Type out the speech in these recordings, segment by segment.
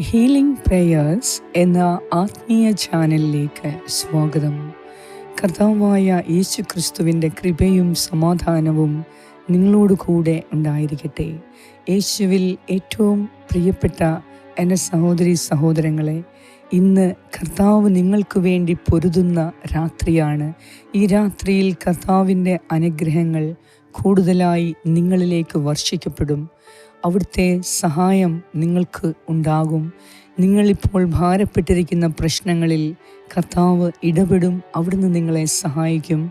Healing prayers എന്ന ആത്മീയ ചാനലിലേക്ക് സ്വാഗതം. കർത്താവായ യേശു ക്രിസ്തുവിന്റെ കൃപയും സമാധാനവും നിങ്ങളോട് കൂടെ ഉണ്ടായിരിക്കട്ടെ. യേശുവിൽ ഏറ്റവും പ്രിയപ്പെട്ട എന്റെ സഹോദരി സഹോദരങ്ങളെ ഇന്ന് കർത്താവ് നിങ്ങൾക്ക് വേണ്ടി പൊരുതുന്ന രാത്രിയാണ്. ഈ രാത്രിയിൽ കർത്താവിന്റെ അനുഗ്രഹങ്ങൾ കൂടുതലായി നിങ്ങളിലേക്ക് വർഷിക്കപ്പെടും. അവിടുത്തെ സഹായം നിങ്ങൾക്ക് ഉണ്ടാകും. നിങ്ങളിപ്പോൾ ഭാരപ്പെട്ടിരിക്കുന്ന പ്രശ്നങ്ങളിൽ കർത്താവ് ഇടപെടും അവിടുന്ന് നിങ്ങളെ സഹായിക്കും.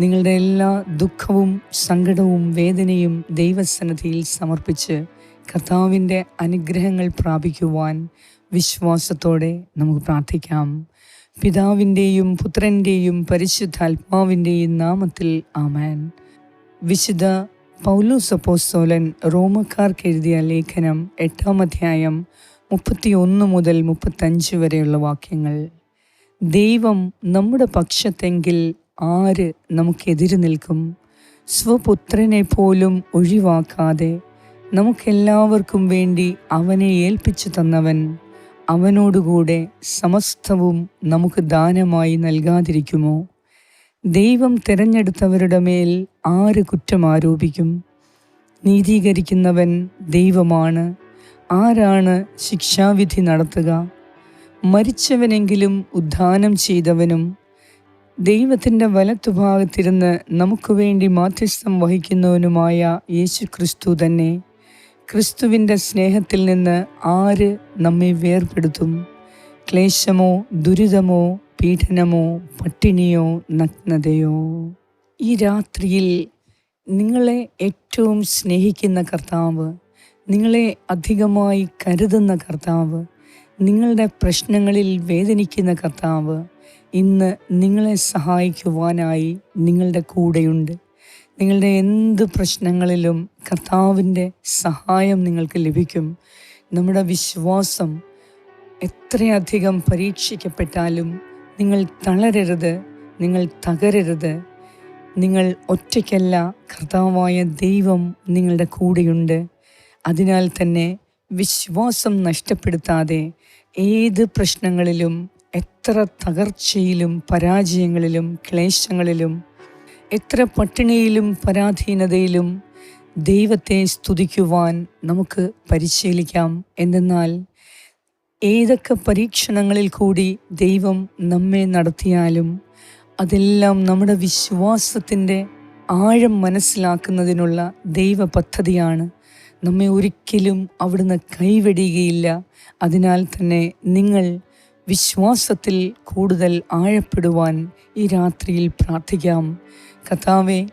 നിങ്ങളുടെ എല്ലാ ദുഃഖവും സങ്കടവും വേദനയും ദൈവസന്നദ്ധിയിൽ സമർപ്പിച്ച് കർത്താവിന്റെ അനുഗ്രഹങ്ങൾ പ്രാപിക്കുവാൻ വിശ്വാസത്തോടെ നമുക്ക് പ്രാർത്ഥിക്കാം. പിതാവിന്റെയും പുത്രന്റെയും പരിശുദ്ധാത്മാവിന്റെയും നാമത്തിൽ ആമാൻ. വിശുദ്ധ പൗലോസ് അപ്പോസ്തോലൻ റോമക്കാർക്ക് എഴുതിയ ലേഖനം എട്ടാം അധ്യായം മുപ്പത്തി ഒന്ന് മുതൽ മുപ്പത്തഞ്ച് വരെയുള്ള വാക്യങ്ങൾ. ദൈവം നമ്മുടെ പക്ഷത്തെങ്കിൽ ആര് നമുക്കെതിര് നിൽക്കും? സ്വപുത്രനെ പോലും ഒഴിവാക്കാതെ നമുക്കെല്ലാവർക്കും വേണ്ടി അവനെ ഏൽപ്പിച്ചു തന്നവൻ അവനോടുകൂടെ സമസ്തവും നമുക്ക് ദാനമായി നൽകാതിരിക്കുമോ? ദൈവം തിരഞ്ഞെടുത്തവരുടെ മേൽ ആര് കുറ്റം ആരോപിക്കും? നീതീകരിക്കുന്നവൻ ദൈവമാണ്. ആരാണ് ശിക്ഷാവിധി നടത്തുക? മരിച്ചവനെങ്കിലും ഉദ്ധാനം ചെയ്തവനും ദൈവത്തിന്റെ വലത്തുഭാഗത്തിരുന്ന് നമുക്ക് വേണ്ടി മാധ്യസ്ഥം വഹിക്കുന്നവനുമായ യേശു ക്രിസ്തു തന്നെ. ക്രിസ്തുവിന്റെ സ്നേഹത്തിൽ നിന്ന് ആര് നമ്മെ വേർപെടുത്തും ക്ലേശമോ ദുരിതമോ പീഡനമോ പട്ടിണിയോ നഗ്നതയോ. ഈ രാത്രിയിൽ നിങ്ങളെ ഏറ്റവും സ്നേഹിക്കുന്ന കർത്താവ് നിങ്ങളെ അധികമായി കരുതുന്ന കർത്താവ് നിങ്ങളുടെ പ്രശ്നങ്ങളിൽ വേദനിക്കുന്ന കർത്താവ് ഇന്ന് നിങ്ങളെ സഹായിക്കുവാനായി നിങ്ങളുടെ കൂടെയുണ്ട്. നിങ്ങളുടെ എന്ത് പ്രശ്നങ്ങളിലും കർത്താവിന്റെ സഹായം നിങ്ങൾക്ക് ലഭിക്കും. നമ്മുടെ വിശ്വാസം എത്രയധികം പരീക്ഷിക്കപ്പെട്ടാലും നിങ്ങൾ തളരരുത് നിങ്ങൾ തകരരുത്. നിങ്ങൾ ഒറ്റയ്ക്കല്ല കർത്താവായ ദൈവം നിങ്ങളുടെ കൂടെയുണ്ട്. അതിനാൽ തന്നെ വിശ്വാസം നഷ്ടപ്പെടുത്താതെ ഏത് പ്രശ്നങ്ങളിലും എത്ര തകർച്ചയിലും പരാജയങ്ങളിലും ക്ലേശങ്ങളിലും എത്ര പട്ടിണിയിലും പരാധീനതയിലും ദൈവത്തെ സ്തുതിക്കുവാൻ നമുക്ക് പരിശീലിക്കാം. എന്തെന്നാൽ ഏതൊക്കെ പരീക്ഷണങ്ങളിൽ കൂടി ദൈവം നമ്മെ നടത്തിയാലും അതെല്ലാം നമ്മുടെ വിശ്വാസത്തിന്റെ ആഴം മനസ്സിലാക്കുന്നതിനുള്ള ദൈവ പദ്ധതിയാണ്. നമ്മെ ഒരിക്കലും അവിടുന്ന് കൈവെടിയുകയില്ല അതിനാൽ തന്നെ നിങ്ങൾ വിശ്വാസത്തിൽ കൂടുതൽ ആഴപ്പെടുവാൻ ഈ രാത്രിയിൽ പ്രാർത്ഥിക്കാം. കഥാവെ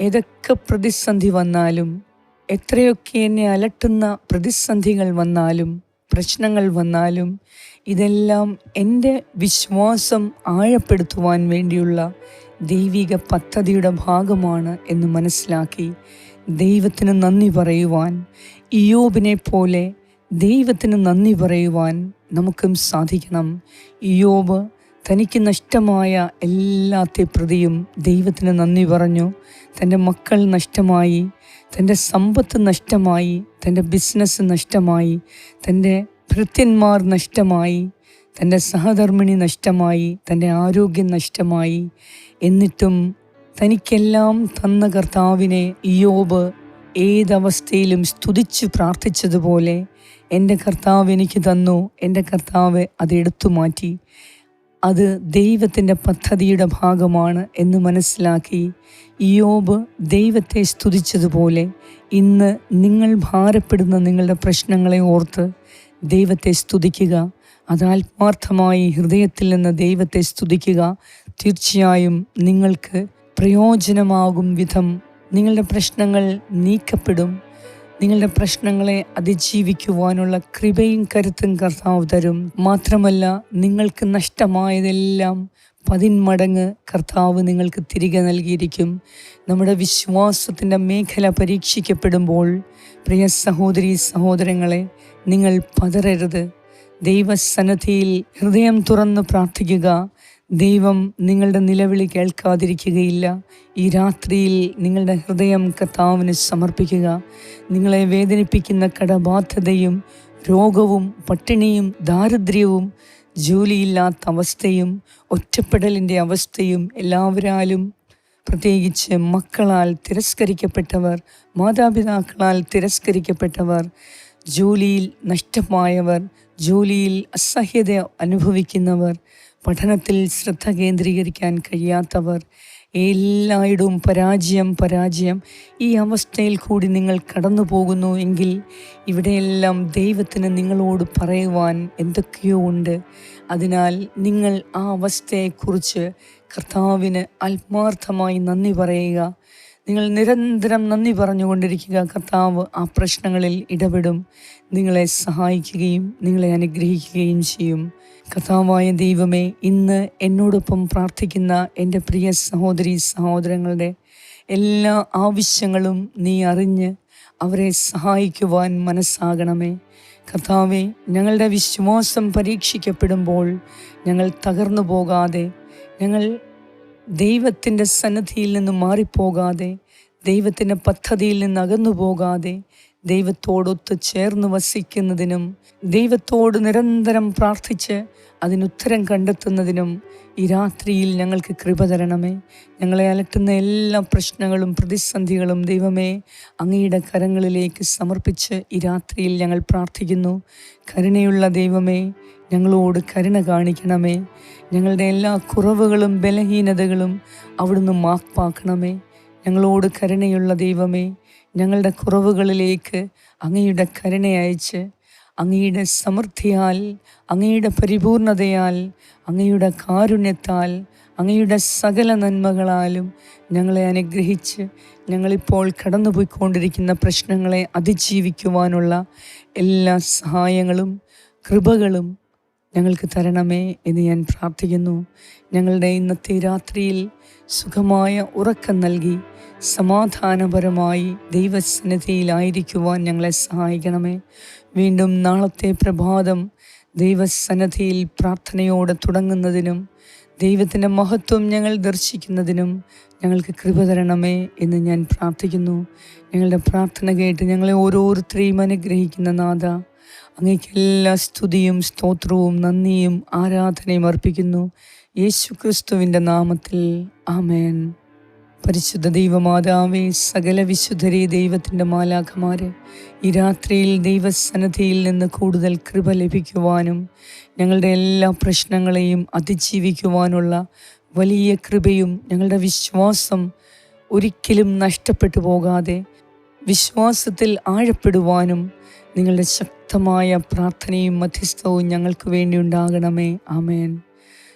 ഏതൊക്കെ പ്രതിസന്ധി വന്നാലും എത്രയൊക്കെ എന്നെ അലട്ടുന്ന പ്രതിസന്ധികൾ വന്നാലും പ്രശ്നങ്ങൾ വന്നാലും ഇതെല്ലാം എന്റെ വിശ്വാസം ആഴപ്പെടുത്തുവാൻ വേണ്ടിയുള്ള ദൈവിക പദ്ധതിയുടെ ഭാഗമാണ് എന്ന് മനസ്സിലാക്കി ദൈവത്തിന് നന്ദി പറയുവാൻ ഇയോബിനെ പോലെ ദൈവത്തിന് നന്ദി പറയുവാൻ നമുക്കും സാധിക്കണം. ഇയോബ് തനിക്ക് നഷ്ടമായ എല്ലാത്തെ പ്രതിയും ദൈവത്തിന് നന്ദി പറഞ്ഞു. തന്റെ മക്കൾ നഷ്ടമായി തന്റെ സമ്പത്ത് നഷ്ടമായി തന്റെ ബിസിനസ് നഷ്ടമായി തന്റെ ഭൃത്യന്മാർ നഷ്ടമായി തന്റെ സഹധർമ്മിണി നഷ്ടമായി തന്റെ ആരോഗ്യം നഷ്ടമായി. എന്നിട്ടും തനിക്കെല്ലാം തന്ന കർത്താവിനെ യോബ് ഏതവസ്ഥയിലും സ്തുതിച്ച് പ്രാർത്ഥിച്ചതുപോലെ എന്റെ കർത്താവ് എനിക്ക് തന്നു എന്റെ കർത്താവ് അതെടുത്തു മാറ്റി. അത് ദൈവത്തിന്റെ പദ്ധതിയുടെ ഭാഗമാണ് എന്ന് മനസ്സിലാക്കി യോബ് ദൈവത്തെ സ്തുതിച്ചതുപോലെ ഇന്ന് നിങ്ങൾ ഭാരപ്പെടുന്ന നിങ്ങളുടെ പ്രശ്നങ്ങളെ ഓർത്ത് ദൈവത്തെ സ്തുതിക്കുക. അത് ആത്മാർത്ഥമായി ഹൃദയത്തിൽ നിന്ന് ദൈവത്തെ സ്തുതിക്കുക. തീർച്ചയായും നിങ്ങൾക്ക് പ്രയോജനമാകും വിധം നിങ്ങളുടെ പ്രശ്നങ്ങൾ നീക്കപ്പെടും. നിങ്ങളുടെ പ്രശ്നങ്ങളെ അതിജീവിക്കുവാനുള്ള കൃപയും കരുത്തും കർത്താവ് തരും. മാത്രമല്ല നിങ്ങൾക്ക് നഷ്ടമായതെല്ലാം പതിന്മടങ്ങ് കർത്താവ് നിങ്ങൾക്ക് തിരികെ നൽകിയിരിക്കും. നമ്മുടെ വിശ്വാസത്തിന്റെ മേഖല പരീക്ഷിക്കപ്പെടുമ്പോൾ പ്രിയ സഹോദരി സഹോദരങ്ങളെ നിങ്ങൾ പതരരുത് ദൈവസന്നദ്ധിയിൽ ഹൃദയം തുറന്ന് പ്രാർത്ഥിക്കുക. ദൈവം നിങ്ങളുടെ നിലവിളി കേൾക്കാതിരിക്കുകയില്ല. ഈ രാത്രിയിൽ നിങ്ങളുടെ ഹൃദയം കർത്താവിന് സമർപ്പിക്കുക. നിങ്ങളെ വേദനിപ്പിക്കുന്ന കടബാധ്യതയും രോഗവും പട്ടിണിയും ദാരിദ്ര്യവും ജോലിയില്ലാത്ത അവസ്ഥയും ഒറ്റപ്പെടലിന്റെ അവസ്ഥയും എല്ലാവരാലും പ്രത്യേകിച്ച് മക്കളാൽ തിരസ്കരിക്കപ്പെട്ടവർ മാതാപിതാക്കളാൽ തിരസ്കരിക്കപ്പെട്ടവർ ജോലിയിൽ നഷ്ടമായവർ ജോലിയിൽ അസഹ്യത അനുഭവിക്കുന്നവർ പഠനത്തിൽ ശ്രദ്ധ കേന്ദ്രീകരിക്കാൻ കഴിയാത്തവർ എല്ലായിടവും പരാജയം പരാജയം. ഈ അവസ്ഥയിൽ കൂടി നിങ്ങൾ കടന്നു പോകുന്നു എങ്കിൽ ഇവിടെയെല്ലാം ദൈവത്തിന് നിങ്ങളോട് പറയുവാൻ എന്തൊക്കെയോ ഉണ്ട്. അതിനാൽ നിങ്ങൾ ആ അവസ്ഥയെക്കുറിച്ച് കർത്താവിന് ആത്മാർത്ഥമായി നന്ദി പറയുക. നിങ്ങൾ നിരന്തരം നന്ദി പറഞ്ഞുകൊണ്ടിരിക്കുക. കർത്താവ് ആ പ്രശ്നങ്ങളിൽ ഇടപെടും. നിങ്ങളെ സഹായിക്കുകയും നിങ്ങളെ അനുഗ്രഹിക്കുകയും ചെയ്യും. കർത്താവായ ദൈവമേ ഇന്ന് എന്നോടൊപ്പം പ്രാർത്ഥിക്കുന്ന എന്റെ പ്രിയ സഹോദരി സഹോദരങ്ങളുടെ എല്ലാ ആവശ്യങ്ങളും നീ അറിഞ്ഞ് അവരെ സഹായിക്കുവാൻ മനസ്സാകണമേ. കർത്താവെ ഞങ്ങളുടെ വിശ്വാസം പരീക്ഷിക്കപ്പെടുമ്പോൾ ഞങ്ങൾ തകർന്നു പോകാതെ ഞങ്ങൾ ദൈവത്തിന്റെ സന്നദ്ധിയിൽ നിന്ന് മാറിപ്പോകാതെ ദൈവത്തിന്റെ പദ്ധതിയിൽ നിന്ന് അകന്നു പോകാതെ ദൈവത്തോടൊത്ത് ചേർന്ന് വസിക്കുന്നതിനും ദൈവത്തോട് നിരന്തരം പ്രാർത്ഥിച്ച് അതിനുത്തരം കണ്ടെത്തുന്നതിനും ഈ രാത്രിയിൽ ഞങ്ങൾക്ക് കൃപ തരണമേ. ഞങ്ങളെ അലട്ടുന്ന എല്ലാ പ്രശ്നങ്ങളും പ്രതിസന്ധികളും ദൈവമേ അങ്ങയുടെ കരങ്ങളിലേക്ക് സമർപ്പിച്ച് ഈ രാത്രിയിൽ ഞങ്ങൾ പ്രാർത്ഥിക്കുന്നു. കരുണയുള്ള ദൈവമേ ഞങ്ങളോട് കരുണ കാണിക്കണമേ. ഞങ്ങളുടെ എല്ലാ കുറവുകളും ബലഹീനതകളും അവിടുന്ന് മാപ്പാക്കണമേ. ഞങ്ങളോട് കരുണയുള്ള ദൈവമേ ഞങ്ങളുടെ കുറവുകളിലേക്ക് അങ്ങയുടെ കരുണ അയച്ച് അങ്ങയുടെ സമൃദ്ധിയാൽ അങ്ങയുടെ പരിപൂർണതയാൽ അങ്ങയുടെ കാരുണ്യത്താൽ അങ്ങയുടെ സകല നന്മകളാലും ഞങ്ങളെ അനുഗ്രഹിച്ച് ഞങ്ങളിപ്പോൾ കടന്നുപോയിക്കൊണ്ടിരിക്കുന്ന പ്രശ്നങ്ങളെ അതിജീവിക്കുവാനുള്ള എല്ലാ സഹായങ്ങളും കൃപകളും ഞങ്ങൾക്ക് തരണമേ എന്ന് ഞാൻ പ്രാർത്ഥിക്കുന്നു. ഞങ്ങളുടെ ഇന്നത്തെ രാത്രിയിൽ സുഖമായ ഉറക്കം നൽകി സമാധാനപരമായി ദൈവസന്നിധിയിലായിരിക്കുവാൻ ഞങ്ങളെ സഹായിക്കണമേ. വീണ്ടും നാളത്തെ പ്രഭാതം ദൈവസന്നിധിയിൽ പ്രാർത്ഥനയോടെ തുടങ്ങുന്നതിനും ദൈവത്തിന്റെ മഹത്വം ഞങ്ങൾ ദർശിക്കുന്നതിനും ഞങ്ങൾക്ക് കൃപ തരണമേ എന്ന് ഞാൻ പ്രാർത്ഥിക്കുന്നു. ഞങ്ങളുടെ പ്രാർത്ഥന കേട്ട് ഞങ്ങളെ ഓരോരുത്തരെയും അനുഗ്രഹിക്കുന്ന നാഥ അങ്ങേക്ക് എല്ലാ സ്തുതിയും സ്തോത്രവും നന്ദിയും ആരാധനയും അർപ്പിക്കുന്നു. യേശു ക്രിസ്തുവിന്റെ നാമത്തിൽ ആമേൻ. പരിശുദ്ധ ദൈവമാതാവേ സകല വിശുദ്ധരെ ദൈവത്തിന്റെ മാലാഖമാരെ ഈ രാത്രിയിൽ ദൈവസന്നദ്ധിയിൽ നിന്ന് കൂടുതൽ കൃപ ലഭിക്കുവാനും ഞങ്ങളുടെ എല്ലാ പ്രശ്നങ്ങളെയും അതിജീവിക്കുവാനുള്ള വലിയ കൃപയും ഞങ്ങളുടെ വിശ്വാസം ഒരിക്കലും നഷ്ടപ്പെട്ടു പോകാതെ വിശ്വാസത്തിൽ ആഴപ്പെടുവാനും നിങ്ങളുടെ ശക്തമായ പ്രാർത്ഥനയും മധ്യസ്ഥവും ഞങ്ങൾക്ക് വേണ്ടി ഉണ്ടാകണമേ. ആമേൻ.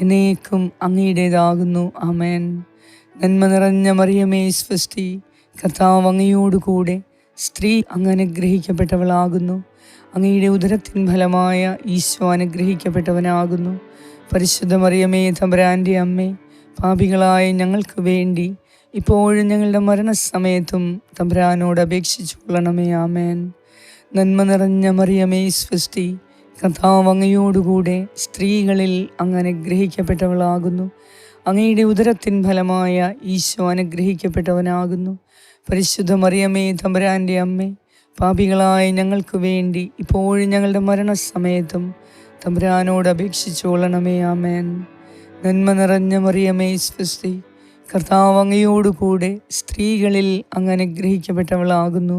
എന്നേക്കും അങ്ങയുടേതാകുന്നു. അമേൻ നന്മ നിറഞ്ഞ മറിയമേ സ്വസ്തി കർത്താവ് അങ്ങയോടുകൂടെ സ്ത്രീ അങ്ങ് അനുഗ്രഹിക്കപ്പെട്ടവളാകുന്നു അങ്ങയുടെ ഉദരത്തിൻ ഫലമായ ഈശോ അനുഗ്രഹിക്കപ്പെട്ടവനാകുന്നു. പരിശുദ്ധ മറിയമേ തമ്പരാന്റെ അമ്മേ പാപികളായ ഞങ്ങൾക്ക് വേണ്ടി ഇപ്പോഴും ഞങ്ങളുടെ മരണസമയത്തും തമ്പരാനോട് അപേക്ഷിച്ചു കൊള്ളണമേ ആമേൻ. നന്മ നിറഞ്ഞ മറിയമേ സ്വസ്തി കഥാവ് അങ്ങയോടുകൂടെ സ്ത്രീകളിൽ അങ്ങ് അനുഗ്രഹിക്കപ്പെട്ടവളാകുന്നു അങ്ങയുടെ ഉദരത്തിൻ ഫലമായ ഈശോ അനുഗ്രഹിക്കപ്പെട്ടവനാകുന്നു. പരിശുദ്ധ മറിയമ്മേ തമ്പുരാന്റെ അമ്മേ പാപികളായ ഞങ്ങൾക്ക് വേണ്ടി ഇപ്പോഴും ഞങ്ങളുടെ മരണസമയത്തും തമ്പുരാനോട് അപേക്ഷിച്ചോളണമേ ആമേൻ. നന്മ നിറഞ്ഞ മറിയമേ സ്വസ്തി കർത്താവ് അങ്ങയോടുകൂടെ സ്ത്രീകളിൽ അങ്ങ് അനുഗ്രഹിക്കപ്പെട്ടവളാകുന്നു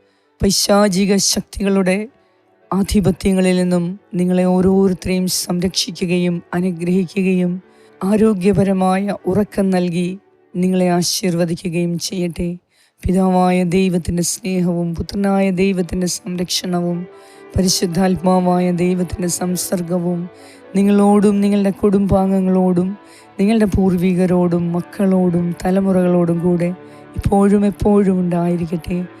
പൈശാചിക ശക്തികളുടെ ആധിപത്യങ്ങളിൽ നിന്നും നിങ്ങളെ ഓരോരുത്തരെയും സംരക്ഷിക്കുകയും അനുഗ്രഹിക്കുകയും ആരോഗ്യപരമായ ഉറക്കം നൽകി നിങ്ങളെ ആശീർവദിക്കുകയും ചെയ്യട്ടെ. പിതാവായ ദൈവത്തിന്റെ സ്നേഹവും പുത്രനായ ദൈവത്തിന്റെ സംരക്ഷണവും പരിശുദ്ധാത്മാവായ ദൈവത്തിന്റെ സംസർഗവും നിങ്ങളോടും നിങ്ങളുടെ കുടുംബാംഗങ്ങളോടും നിങ്ങളുടെ പൂർവികരോടും മക്കളോടും തലമുറകളോടും കൂടെ ഇപ്പോഴും എപ്പോഴും ഉണ്ടായിരിക്കട്ടെ.